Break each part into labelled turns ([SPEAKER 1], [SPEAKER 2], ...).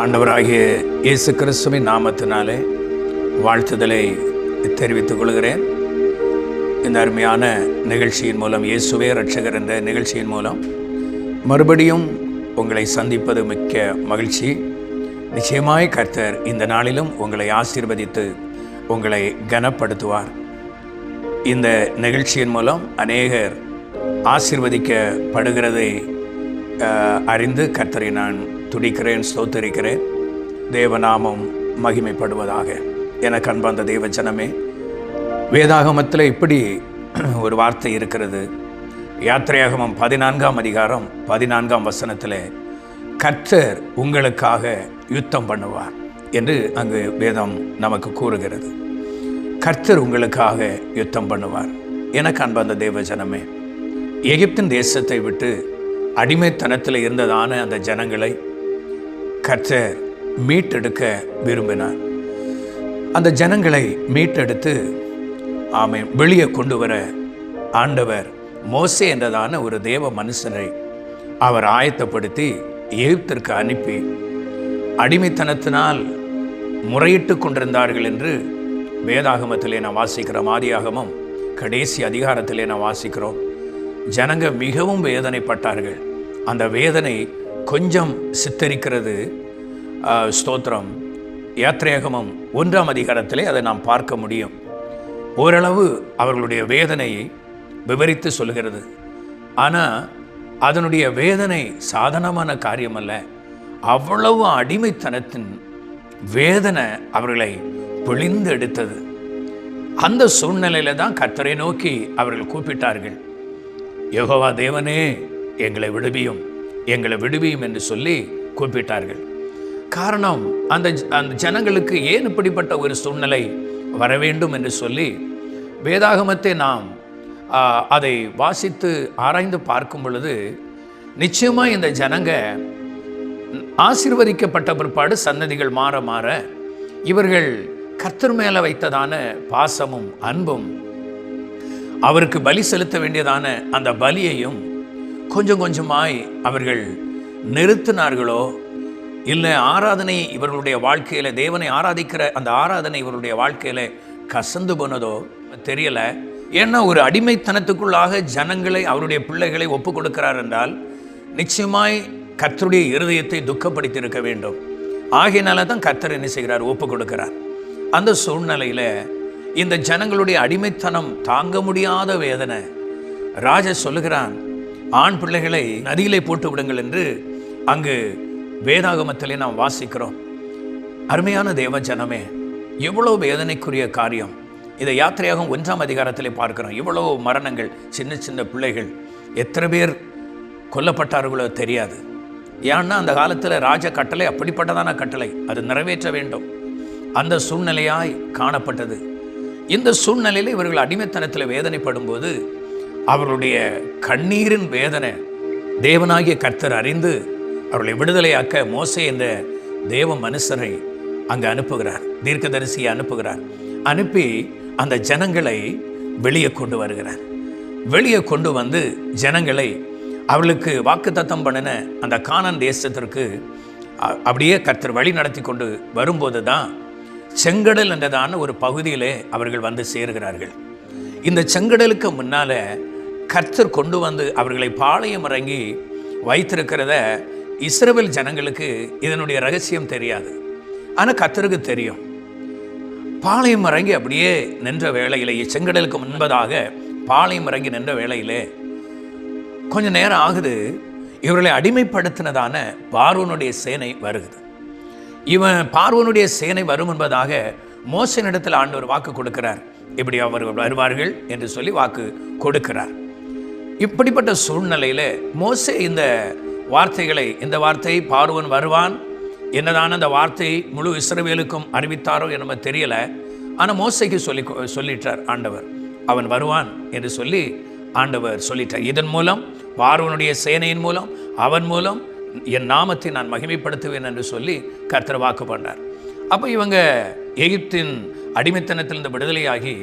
[SPEAKER 1] ஆண்டவராகிய இயேசு கிறிஸ்துவின் நாமத்தினாலே வாழ்த்துதலை தெரிவித்துக் கொள்கிறேன். இந்த அருமையான நிகழ்ச்சியின் மூலம் இயேசுவே ரட்சகர் என்ற நிகழ்ச்சியின் மூலம் மறுபடியும் உங்களை சந்திப்பது மிக்க மகிழ்ச்சி. நிச்சயமாய் கர்த்தர் இந்த நாளிலும் உங்களை ஆசீர்வதித்து உங்களை கனப்படுத்துவார். இந்த நிகழ்ச்சியின் மூலம் அநேகர் ஆசிர்வதிக்கப்படுகிறதை அறிந்து கர்த்தரை நான் துடிக்கிறேன் ஸ்தோத்தரிக்கிறேன். தேவநாமம் மகிமைப்படுவதாக. என கண்பந்த தேவ ஜனமே வேதாகமத்தில் இப்படி ஒரு வார்த்தை இருக்கிறது. யாத்திரையாகமம் பதினான்காம் அதிகாரம் பதினான்காம் வசனத்தில் கர்த்தர் உங்களுக்காக யுத்தம் பண்ணுவார் என்று அங்கு வேதம் நமக்கு கூறுகிறது. கர்த்தர் உங்களுக்காக யுத்தம் பண்ணுவார் எனக்கு கண்பந்த தேவ ஜனமே எகிப்தின் தேசத்தை விட்டு அடிமைத்தனத்தில் இருந்ததான அந்த ஜனங்களை கர்த்தர் மீட்டெடுக்க விரும்பினார். அந்த ஜனங்களை மீட்டெடுத்து ஆமை வெளியே கொண்டு வர ஆண்டவர் மோசே என்றதான ஒரு தேவ மனுஷனை அவர் ஆயத்தப்படுத்தி எகிப்திற்கு அனுப்பி அடிமைத்தனத்தினால் முறையிட்டு கொண்டிருந்தார்கள் என்று வேதாகமத்திலே நான் வாசிக்கிறோம். ஆதியாகமம் கடைசி அதிகாரத்திலே நான் வாசிக்கிறோம். ஜனங்க மிகவும் வேதனைப்பட்டார்கள். அந்த வேதனை கொஞ்சம் சித்தரிக்கிறது ஸ்தோத்திரம் யாத்ரேகமம் ஒன்றாம் அதிகாரத்திலே அதை நாம் பார்க்க முடியும். ஓரளவு அவர்களுடைய வேதனையை விவரித்து சொல்கிறது ஆனால் அதனுடைய வேதனை சாதனமான காரியம் அல்ல அவ்வளவு அடிமைத்தனத்தின் வேதனை அவர்களை பிழிந்து எடுத்தது. அந்த சூழ்நிலையில தான் கர்த்தரை நோக்கி அவர்கள் கூப்பிட்டார்கள். யோகவா தேவனே எங்களை விடுவியும். எங்களை விடுவியும் என்று சொல்லி கூப்பிட்டார்கள் காரணம் அந்த அந்த ஜனங்களுக்கு ஏன் இப்படிப்பட்ட ஒரு சூழ்நிலை வர வேண்டும் என்று சொல்லி வேதாகமத்தை நாம் அதை வாசித்து ஆராய்ந்து பார்க்கும் பொழுது நிச்சயமாக இந்த ஜனங்க ஆசிர்வதிக்கப்பட்ட பிற்பாடு சன்னதிகள் மாற மாற இவர்கள் கர்த்தர் மேலே வைத்ததான பாசமும் அன்பும் அவருக்கு பலி செலுத்த வேண்டியதான அந்த பலியையும் கொஞ்சம் கொஞ்சமாய் அவர்கள் நிறுத்தினார்களோ? இல்லை ஆராதனை இவர்களுடைய வாழ்க்கையில் தேவனை ஆராதிக்கிற அந்த ஆராதனை இவருடைய வாழ்க்கையில் கசந்து போனதோ தெரியல. ஏன்னா ஒரு அடிமைத்தனத்துக்குள்ளாக ஜனங்களை அவருடைய பிள்ளைகளை ஒப்பு கொடுக்கிறார் என்றால் நிச்சயமாய் கர்த்தருடைய இருதயத்தை துக்கப்படுத்தியிருக்க வேண்டும். ஆகையினால தான் கத்தர் என்ன செய்கிறார்? ஒப்பு கொடுக்கிறார் அந்த சூழ்நிலையில் இந்த ஜனங்களுடைய அடிமைத்தனம் தாங்க முடியாத வேதனை. ராஜா சொல்லுகிறான் ஆண் பிள்ளைகளை நதியிலே போட்டு விடுங்கள் என்று அங்கு வேதாகமத்திலே நாம் வாசிக்கிறோம். அருமையான தேவ ஜனமே எவ்வளோ வேதனைக்குரிய காரியம். இதை யாத்திரையாகும் ஒன்றாம் அதிகாரத்திலே பார்க்கிறோம். இவ்வளவு மரணங்கள் சின்ன சின்ன பிள்ளைகள் எத்தனை பேர் கொல்லப்பட்டார்களோ தெரியாது. ஏன்னா அந்த காலத்தில் ராஜ கட்டளை அப்படிப்பட்டதான கட்டளை. அது நிறைவேற்ற வேண்டும். அந்த சூழ்நிலையாய் காணப்பட்டது. இந்த சூழ்நிலையில் இவர்கள் அடிமைத்தனத்தில் வேதனைப்படும் போது அவர்களுடைய கண்ணீரின் வேதனை தேவனாகிய கர்த்தர் அறிந்து அவர்களை விடுதலையாக்க மோசே என்ற தேவ மனுஷனை அங்கு அனுப்புகிறார் தீர்க்கதரிசியை அனுப்புகிறார். அனுப்பி அந்த ஜனங்களை வெளியே கொண்டு வருகிறார். வெளியே கொண்டு வந்து ஜனங்களை அவர்களுக்கு வாக்குத்தத்தம் பண்ணின அந்த காணன் தேசத்திற்கு அ- அப்படியே கர்த்தர் வழி நடத்தி கொண்டு வரும்போது தான் செங்கடல் என்றதான ஒரு பகுதியிலே அவர்கள் வந்து சேருகிறார்கள். இந்த செங்கடலுக்கு முன்னால் கர்த்தர் கொண்டு வந்து அவர்களை பாளையம் இறங்கி வைத்திருக்கிறத இஸ்ரேல் ஜனங்களுக்கு இதனுடைய ரகசியம் தெரியாது. ஆனால் கர்த்தருக்கு தெரியும். பாளையம் இறங்கி அப்படியே நின்ற வேளையிலேயே செங்கடலுக்கு முன்பதாக பாளையம் இறங்கி நின்ற வேளையிலே கொஞ்சம் நேரம் ஆகுது. இவர்களை அடிமைப்படுத்தினதான பார்வனுடைய சேனை வருகுது. இவன் பார்வனுடைய சேனை வரும் என்பதாக மோசனிடத்தில் ஆண்டவர் வாக்கு கொடுக்கிறார். இப்படி அவர்கள் வருவார்கள் என்று சொல்லி வாக்கு கொடுக்கிறார். இப்படிப்பட்ட சூழ்நிலையில மோசே இந்த வார்த்தைகளை இந்த வார்த்தை பார்வன் வருவான்? என்னதான அந்த வார்த்தை முழு இஸ்ரவேலுக்கும் அறிவித்தாரோ என்னமோ தெரியல. ஆனால் மோசைக்கு சொல்லி சொல்லிட்டார் ஆண்டவர். அவன் வருவான் என்று சொல்லி ஆண்டவர் சொல்லிட்டார். இதன் மூலம் பார்வனுடைய சேனையின் மூலம் அவன் மூலம் என் நாமத்தை நான் மகிமைப்படுத்துவேன் என்று சொல்லி கர்த்தர் வாக்கு பண்ணார். அப்போ இவங்க எகிப்தின் அடிமைத்தனத்திலிருந்து விடுதலையாகி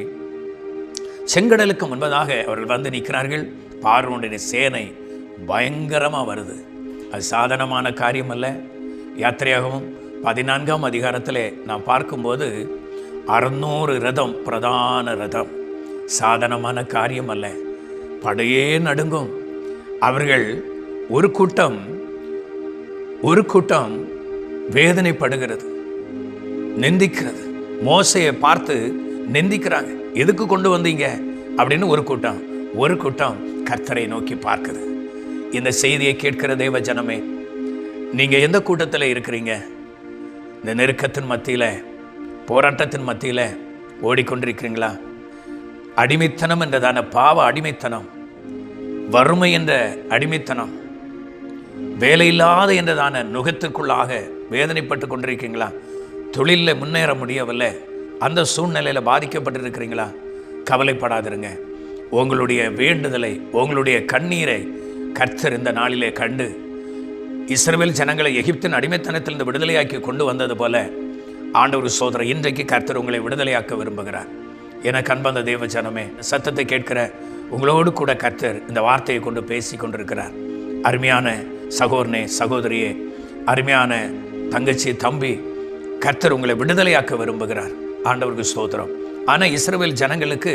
[SPEAKER 1] செங்கடலுக்கு முன்பதாக அவர்கள் வந்து நிற்கிறார்கள். பார்வனுடைய சேனை பயங்கரமாக வருது. அது சாதனமான காரியம் அல்ல யாத்திரையாகவும் பதினான்காம் அதிகாரத்தில் நான் பார்க்கும்போது அறுநூறு ரதம் பிரதான ரதம். சாதனமான காரியம் அல்ல படையே நடுங்கும். அவர்கள் ஒரு கூட்டம் ஒரு கூட்டம் வேதனைப்படுகிறது. நிந்திக்கிறது. மோசையை பார்த்து நிந்திக்கிறாங்க. எதுக்கு கொண்டு வந்தீங்க? அப்படின்னு ஒரு கூட்டம் ஒரு கூட்டம் கர்த்தரை நோக்கி பார்க்குது. இந்த செய்தியை கேட்கிற தேவ ஜனமே நீங்கள் எந்த கூட்டத்தில் இருக்கிறீங்க? இந்த நெருக்கத்தின் மத்தியில் போராட்டத்தின் மத்தியில் ஓடிக்கொண்டிருக்கிறீங்களா? அடிமைத்தனம் என்றதான பாவ அடிமைத்தனம் வறுமை என்ற அடிமைத்தனம் வேலையில்லாத என்றதான நுகத்திற்குள்ளாக வேதனைப்பட்டு கொண்டிருக்கீங்களா? தொழிலில் முன்னேற முடியவில்லை. அந்த சூழ்நிலையில் பாதிக்கப்பட்டிருக்கிறீங்களா? கவலைப்படாதிருங்க. உங்களுடைய வேண்டுதலை உங்களுடைய கண்ணீரை கர்த்தர் இந்த நாளிலே கண்டு இஸ்ரேல் ஜனங்களை எகிப்தின் அடிமைத்தனத்திலிருந்து விடுதலையாக்கி கொண்டு வந்தது போல ஆண்டவர் சோதரர் இன்றைக்கு கர்த்தர் உங்களை விடுதலையாக்க விரும்புகிறார். என கண்பந்த தேவ ஜனமே சத்தத்தை கேட்கிற உங்களோடு கூட கர்த்தர் இந்த வார்த்தையை கொண்டு பேசி கொண்டிருக்கிறார். அருமையான சகோதரனே சகோதரியே அருமையான தங்கச்சி தம்பி கர்த்தர் உங்களை விடுதலையாக்க விரும்புகிறார். ஆண்டவருக்கு சோதரம் ஆனால் இஸ்ரேல் ஜனங்களுக்கு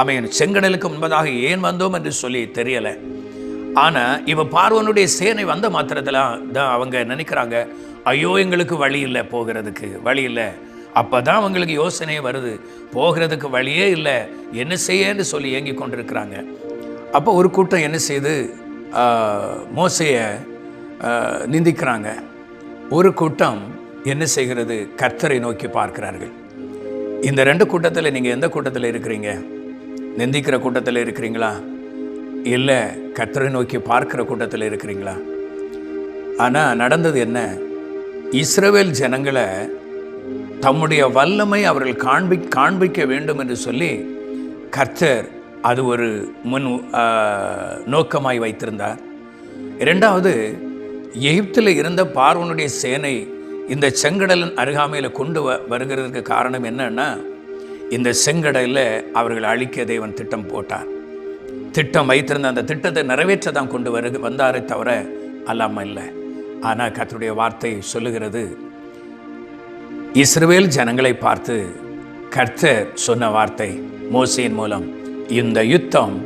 [SPEAKER 1] அவன் செங்கடலுக்கு முன்பதாக ஏன் வந்தோம் என்று சொல்லி தெரியலை. ஆனால் இவன் பார்வனுடைய சேனை வந்த மாத்திரத்தில் தான் அவங்க நினைக்கிறாங்க ஐயோ எங்களுக்கு வழி இல்லை போகிறதுக்கு வழி இல்லை. அப்போ தான் அவங்களுக்கு யோசனையே வருது போகிறதுக்கு வழியே இல்லை என்ன செய்யன்னு சொல்லி ஏங்கி கொண்டிருக்கிறாங்க. அப்போ ஒரு கூட்டம் என்ன செய்து மோசையை நிந்திக்கிறாங்க. ஒரு கூட்டம் என்ன செய்கிறது? கர்த்தரை நோக்கி பார்க்கிறார்கள். இந்த ரெண்டு கூட்டத்தில் நீங்கள் எந்த கூட்டத்தில் இருக்கிறீங்க? நிந்திக்கிற கூட்டத்தில் இருக்கிறீங்களா? இல்லை கத்தரை நோக்கி பார்க்கிற கூட்டத்தில் இருக்கிறீங்களா? ஆனால் நடந்தது என்ன? இஸ்ரவேல் ஜனங்களை தம்முடைய வல்லமை அவர்கள் காண்பி காண்பிக்க வேண்டும் என்று சொல்லி கர்த்தர் அது ஒரு முன் நோக்கமாய் வைத்திருந்தார். இரண்டாவது எகிப்தில் இருந்த பார்வனுடைய சேனை இந்த செங்கடலின் அருகாமையில் கொண்டு வ வருகிறதுக்கு காரணம் என்னன்னா இந்த செங்கடலில் அவர்கள் அழிக்க தேவன் திட்டம் போட்டார். திட்டம் வைத்திருந்த அந்த திட்டத்தை நிறைவேற்ற தான் கொண்டு வரு வந்தாரே தவிர அல்லாமல் இல்லை. ஆனால் கத்தருடைய வார்த்தை சொல்லுகிறது இஸ்ரேல் ஜனங்களை பார்த்து கர்த்தர் சொன்ன வார்த்தை மோசையின் மூலம் இந்த யுத்தம்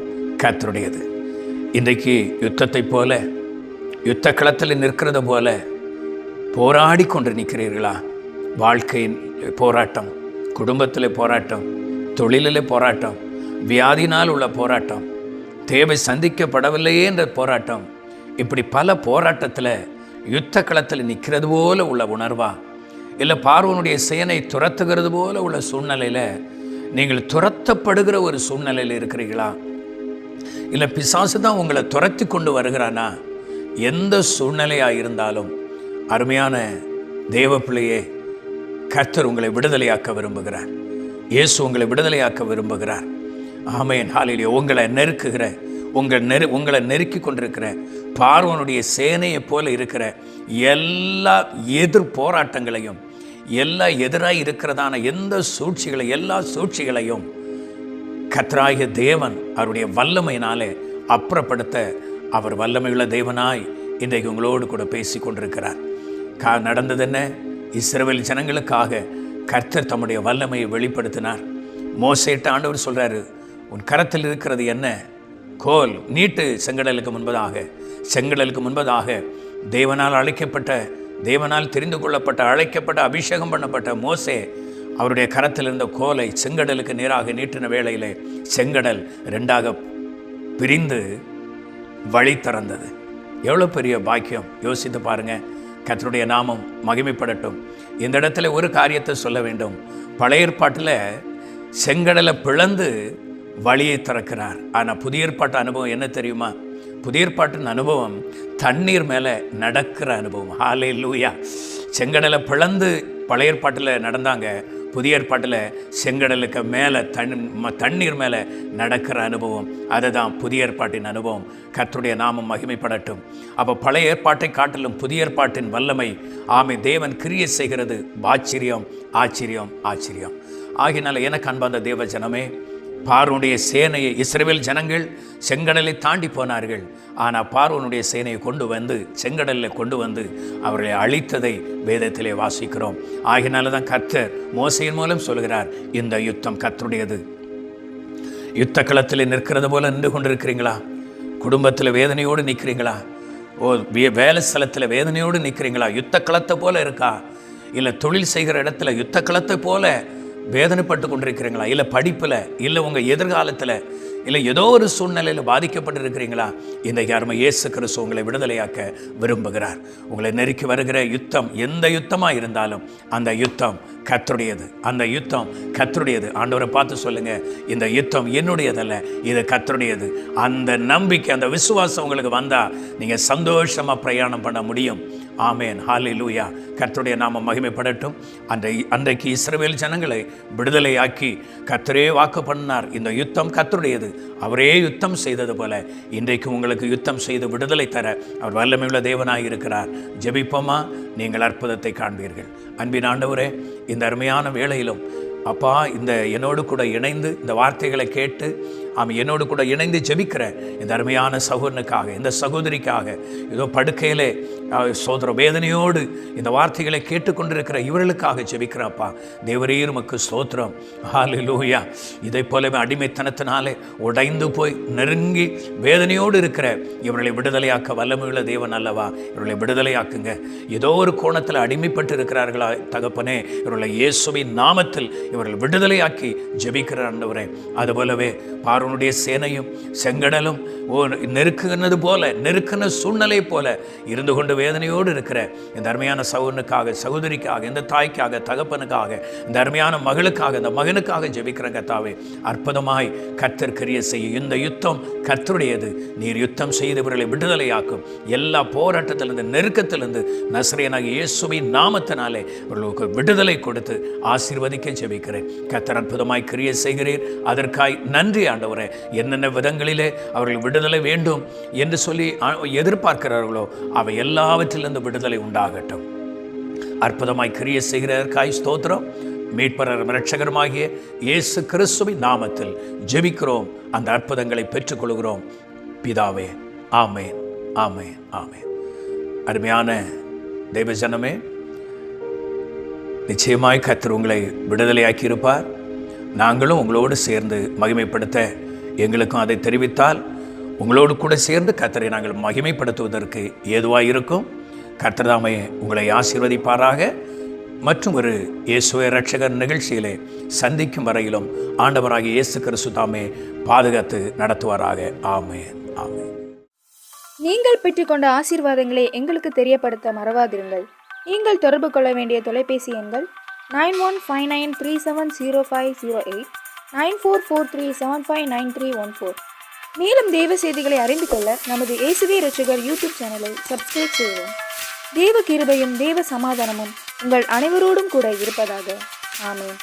[SPEAKER 1] கர்த்தருடையது. இன்றைக்கு யுத்தத்தைப் போல யுத்த களத்தில் நிற்கிறது போல போராடி கொண்டு நிற்கிறீர்களா? வாழ்க்கையின் போராட்டம் குடும்பத்தில் போராட்டம் தொழிலில் போராட்டம் வியாதினால் உள்ள போராட்டம் தேவை சந்திக்கப்படவில்லையே என்ற போராட்டம் இப்படி பல போராட்டத்தில் யுத்த களத்தில் நிற்கிறது போல உள்ள உணர்வா? இல்லை பார்வனுடைய சேனை துரத்துகிறது போல உள்ள சூழ்நிலையில் நீங்கள் துரத்தப்படுகிற ஒரு சூழ்நிலையில் இருக்கிறீர்களா? இல்லை பிசாசு தான் உங்களை துரத்தி கொண்டு வருகிறானா? எந்த சூழ்நிலையாக இருந்தாலும் அருமையான தேவ பிள்ளையே கர்த்தர் உங்களை விடுதலையாக்க விரும்புகிறார். இயேசு உங்களை விடுதலையாக்க விரும்புகிறார். ஆமையன் ஹாலிலே உங்களை நெருக்குகிற உங்கள் நெரு உங்களை நெருக்கி கொண்டிருக்கிற பார்வனுடைய சேனையைப் போல இருக்கிற எல்லா எதிர் போராட்டங்களையும் எல்லா எதிராக இருக்கிறதான எந்த சூழ்ச்சிகளை எல்லா சூழ்ச்சிகளையும் கத்ராகிய தேவன் அவருடைய வல்லமையினாலே அப்புறப்படுத்த அவர் வல்லமையுள்ள தேவனாய் இன்றைக்கு உங்களோடு கூட பேசி கொண்டிருக்கிறார். கா நடந்தது என்ன இஸ்ரவேல் ஜனங்களுக்காக கர்த்தர் தம்முடைய வல்லமையை வெளிப்படுத்தினார். மோசேட்ட ஆண்டவர் சொல்கிறாரு உன் கரத்தில் இருக்கிறது என்ன? கோல் நீட்டு செங்கடலுக்கு முன்பதாக செங்கடலுக்கு முன்பதாக தேவனால் அழைக்கப்பட்ட தேவனால் தெரிந்து கொள்ளப்பட்ட அழைக்கப்பட்ட அபிஷேகம் பண்ணப்பட்ட மோசே அவருடைய கரத்தில் இருந்த கோலை செங்கடலுக்கு நேராக நீட்டின வேளையிலே செங்கடல் ரெண்டாக பிரிந்து வழி திறந்தது. எவ்வளோ பெரிய பாக்கியம். யோசித்து பாருங்கள் கத்தருடைய நாமம் மகிமைப்படட்டும். இந்த இடத்துல ஒரு காரியத்தை சொல்ல வேண்டும். பழைய ஏற்பாட்டில் செங்கடலை பிளந்து வழியை திறக்கிறார். ஆனால் புதிய ஏற்பாட்டு அனுபவம் என்ன தெரியுமா? புதிய ஏற்பாட்டின் அனுபவம் தண்ணீர் மேலே நடக்கிற அனுபவம். ஹாலே லூயா செங்கடலை பிளந்து பழைய ஏற்பாட்டில் நடந்தாங்க. புதிய ஏற்பாட்டில் செங்கடலுக்கு மேலே தண் ம- தண்ணீர் மேலே நடக்கிற அனுபவம். அதுதான் புதிய ஏற்பாட்டின் அனுபவம். கர்த்துடைய நாமம் மகிமைப்படட்டும். அப்போ பழைய ஏற்பாட்டை காட்டிலும் புதிய ஏற்பாட்டின் வல்லமை ஆமை தேவன் கிரியை செய்கிறது. ஆச்சரியம் ஆச்சரியம் ஆச்சரியம். ஆகினால எனக்கு அன்பார்ந்த தேவ ஜனமே பார்வனுடைய சேனையை இஸ்ரேல் ஜனங்கள் செங்கடலை தாண்டி போனார்கள். ஆனால் பார்வனுடைய சேனையை கொண்டு வந்து செங்கடலில் கொண்டு வந்து அவர்களை அழித்ததை வேதத்திலே வாசிக்கிறோம். ஆகினால தான் கர்த்தர் மோசையின் மூலம் சொல்கிறார் இந்த யுத்தம் கத்தருடையது யுத்த களத்தில் நிற்கிறது போல நின்று கொண்டிருக்கிறீங்களா? குடும்பத்தில் வேதனையோடு நிற்கிறீங்களா? ஓ வே- வேலை ஸ்தலத்தில் வேதனையோடு நிற்கிறீங்களா? யுத்த களத்தை போல இருக்கா? இல்லை தொழில் செய்கிற இடத்துல யுத்த களத்தை போல வேதனைப்பட்டு கொண்டிருக்கிறீங்களா? இல்லை படிப்பில் இல்லை உங்கள் எதிர்காலத்தில் இல்லை ஏதோ ஒரு சூழ்நிலையில் பாதிக்கப்பட்டு இருக்கிறீங்களா இந்த யாருமே இயேசு கிறிஸ்து உங்களை விடுதலையாக்க விரும்புகிறார். உங்களை நெருக்கி வருகிற யுத்தம் எந்த யுத்தமாக இருந்தாலும் அந்த யுத்தம் கத்தருடையது அந்த யுத்தம் கத்தருடையது ஆண்டவரை பார்த்து சொல்லுங்க இந்த யுத்தம் என்னுடையதல்ல இது கத்தருடையது அந்த நம்பிக்கை அந்த விசுவாசம் உங்களுக்கு வந்தா நீங்க சந்தோஷமா பிரயாணம் பண்ண முடியும். ஆமேன். ஹாலே லூயா கர்த்தருடைய நாம மகிமைப்படட்டும். அன்றை அன்றைக்கு இஸ்ரவேல் ஜனங்களை விடுதலையாக்கி கர்த்தரே வாக்கு பண்ணார் இந்த யுத்தம் கர்த்தருடையது. அவரே யுத்தம் செய்தது போல இன்றைக்கு உங்களுக்கு யுத்தம் செய்து விடுதலை தர அவர் வல்லமையுள்ள தேவனாக இருக்கிறார். ஜெபிப்போமா? நீங்கள் அற்புதத்தை காண்பீர்கள். அன்பின் ஆண்டவரே இந்த அருமையான வேளையிலும் அப்பா இந்த என்னோடு கூட இணைந்து இந்த வார்த்தைகளை கேட்டு அவன் என்னோடு கூட இணைந்து ஜெபிக்கிறேன் இந்த அருமையான சகோதரனுக்காக இந்த சகோதரிக்காக ஏதோ படுக்கையிலே சோதர வேதனையோடு இந்த வார்த்தைகளை கேட்டுக்கொண்டிருக்கிற இவர்களுக்காக ஜெபிக்கிறப்பா தேவரீர் உமக்கு ஸ்தோத்திரம். லூயா இதை போலவே அடிமைத்தனத்தினாலே உடைந்து போய் நெருங்கி வேதனையோடு இருக்கிற இவர்களை விடுதலையாக்க வல்லமையுள்ள தேவன் அல்லவா? இவர்களை விடுதலையாக்குங்க. ஏதோ ஒரு கோணத்தில் அடிமைப்பட்டு இருக்கிறார்களா தகப்பனே இவர்களை இயேசுவின் நாமத்தில் இவர்கள் விடுதலையாக்கி ஜெபிக்கிற ஆண்டவரே. அதுபோலவே அவனுடைய சேனையும் செங்கடலும் நெருக்குனது போல நெருக்கின சூழ்நிலை போல இருந்து கொண்டு வேதனையோடு இருக்கிற இந்த அருமையான சகோதரனுக்காக சகோதரிக்காக இந்த தாய்க்காக தகப்பனுக்காக இந்த அருமையான மகளுக்காக இந்த மகனுக்காக ஜெபிக்கிற கத்தாவே அற்புதமாய் கர்த்தற்கரிய செய்யும் இந்த யுத்தம் கர்த்தருடையது. நீர் யுத்தம் செய்தவர்களை விடுதலையாக்கும். எல்லா போராட்டத்திலிருந்து நெருக்கத்திலிருந்து நசரேனாக இயேசுவின் நாமத்தினாலே இவர்களுக்கு விடுதலை கொடுத்து ஆசீர்வதிக்க ஜெபிக்கிறேன். கத்தர் அற்புதமாய் கிரிய செய்கிறீர். அதற்காய் நன்றி ஆண்டவர். ஆண்டவரே என்னென்ன விதங்களிலே அவர்கள் விடுதலை வேண்டும் என்று சொல்லி எதிர்பார்க்கிறார்களோ அவை எல்லாவற்றிலிருந்து விடுதலை உண்டாகட்டும். அற்புதமாய் கிரிய செய்கிறதற்காய் ஸ்தோத்திரம். மீட்பரர் இரட்சகருமாகிய இயேசு கிறிஸ்துவின் நாமத்தில் ஜெபிக்கிறோம். அந்த அற்புதங்களை பெற்றுக்கொள்கிறோம். பிதாவே ஆமேன் ஆமேன் ஆமேன். அருமையான தெய்வஜனமே நிச்சயமாய் கத்தர் உங்களை விடுதலையாக்கி இருப்பார் நாங்களும் உங்களோடு சேர்ந்து மகிமைப்படுத்த எங்களுக்கும் அதை தெரிவித்தால் உங்களோடு கூட சேர்ந்து கத்தரை நாங்கள் மகிமைப்படுத்துவதற்கு ஏதுவாக இருக்கும். கர்த்தர் உங்களை ஆசீர்வதிப்பாராக. மற்றும் ஒரு இயேசுவை ரட்சகர் நிகழ்ச்சியிலே சந்திக்கும் வரையிலும் ஆண்டவராக இயேசு கிறிஸ்து தாமே பாதுகாத்து நடத்துவாராக. ஆமே ஆமே
[SPEAKER 2] நீங்கள் பெற்றுக்கொண்ட ஆசீர்வாதங்களை எங்களுக்கு தெரியப்படுத்த மறவாதிருங்கள். நீங்கள் தொடர்பு கொள்ள வேண்டிய தொலைபேசி எண்கள் nine one five nine three seven zero five zero eight nine four four three seven five nine three one four. மேலும் தேவ செய்திகளை அறிந்து கொள்ள நமது இயேசுவே ரசிகர் யூடியூப் சேனலை சப்ஸ்கிரைப் செய்யவும். தேவ கிருபையும் தேவ சமாதானமும் உங்கள் அனைவரோடும் கூட இருப்பதாக. ஆமேன்.